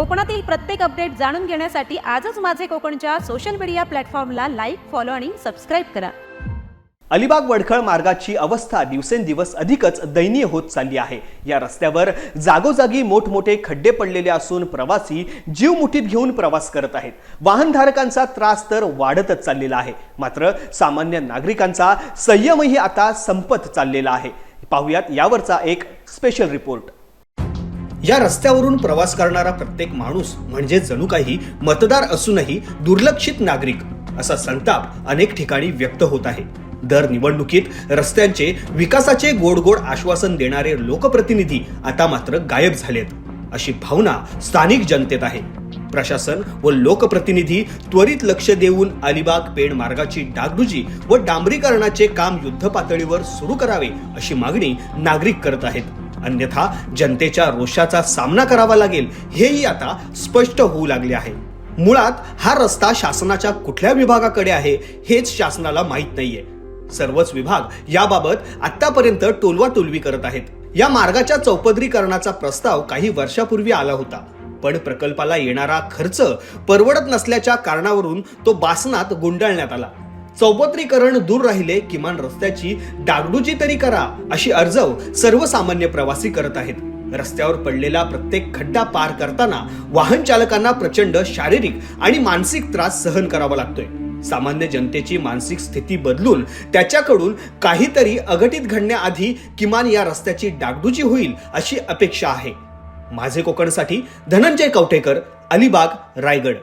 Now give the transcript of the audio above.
कोकणातील प्रत्येक अपडेट जाणून घेण्यासाठी आजच माझे कोकणच्या सोशल मीडिया प्लॅटफॉर्मला लाईक फॉलो आणि सबस्क्राईब करा. अलिबाग वडखळ मार्गाची अवस्था दिवसेंदिवस अधिकच दयनीय होत चालली आहे. या रस्त्यावर जागोजागी मोठमोठे खड्डे पडलेले असून प्रवासी जीव मुठीत घेऊन प्रवास करत आहेत. वाहनधारकांचा त्रास तर वाढतच चाललेला आहे. मात्र सामान्य नागरिकांचा संयमही आता संपत चाललेला आहे. पाहुयात यावरचा एक स्पेशल रिपोर्ट या रस्त्यावरून प्रवास करणारा प्रत्येक माणूस म्हणजे जणू काही मतदार असूनही दुर्लक्षित नागरिक असा संताप अनेक ठिकाणी व्यक्त होत आहे. दर निवडणुकीत रस्त्यांचे विकासाचे गोड गोड आश्वासन देणारे लोकप्रतिनिधी आता मात्र गायब झालेत अशी भावना स्थानिक जनतेत आहे. प्रशासन व लोकप्रतिनिधी त्वरित लक्ष देऊन अलिबाग पेण मार्गाची डागडुजी व डांबरीकरणाचे काम युद्ध पातळीवर सुरू करावे अशी मागणी नागरिक करत आहेत. अन्यथा जनतेच्या रोषाचा सामना करावा लागेल. हेही आता स्पष्ट होऊ लागले आहे. मुळात हा रस्ता शासनाच्या कुठल्या विभागाकडे आहे हेच शासनाला माहीत नाहीये. सर्वच विभाग याबाबत आतापर्यंत टोलवा टोलवी करत आहेत. या मार्गाच्या चौपदरीकरणाचा प्रस्ताव काही वर्षापूर्वी आला होता. पण प्रकल्पाला येणारा खर्च परवडत नसल्याच्या कारणावरून तो बासनात गुंडाळण्यात आला. चौपत्रीकरण दूर राहिले किमान रस्त्याची डागडुजी तरी करा अशी अर्जव सर्वसामान्य प्रवासी करत आहेत. रस्त्यावर पडलेला प्रत्येक खड्डा पार करताना वाहन चालकांना प्रचंड शारीरिक आणि मानसिक त्रास सहन करावा लागतोय. सामान्य जनतेची मानसिक स्थिती बदलून त्याच्याकडून काहीतरी अघटित घडण्याआधी किमान या रस्त्याची डागडुजी होईल अशी अपेक्षा आहे. माझे कोकणसाठी धनंजय कवठेकर अलिबाग रायगड.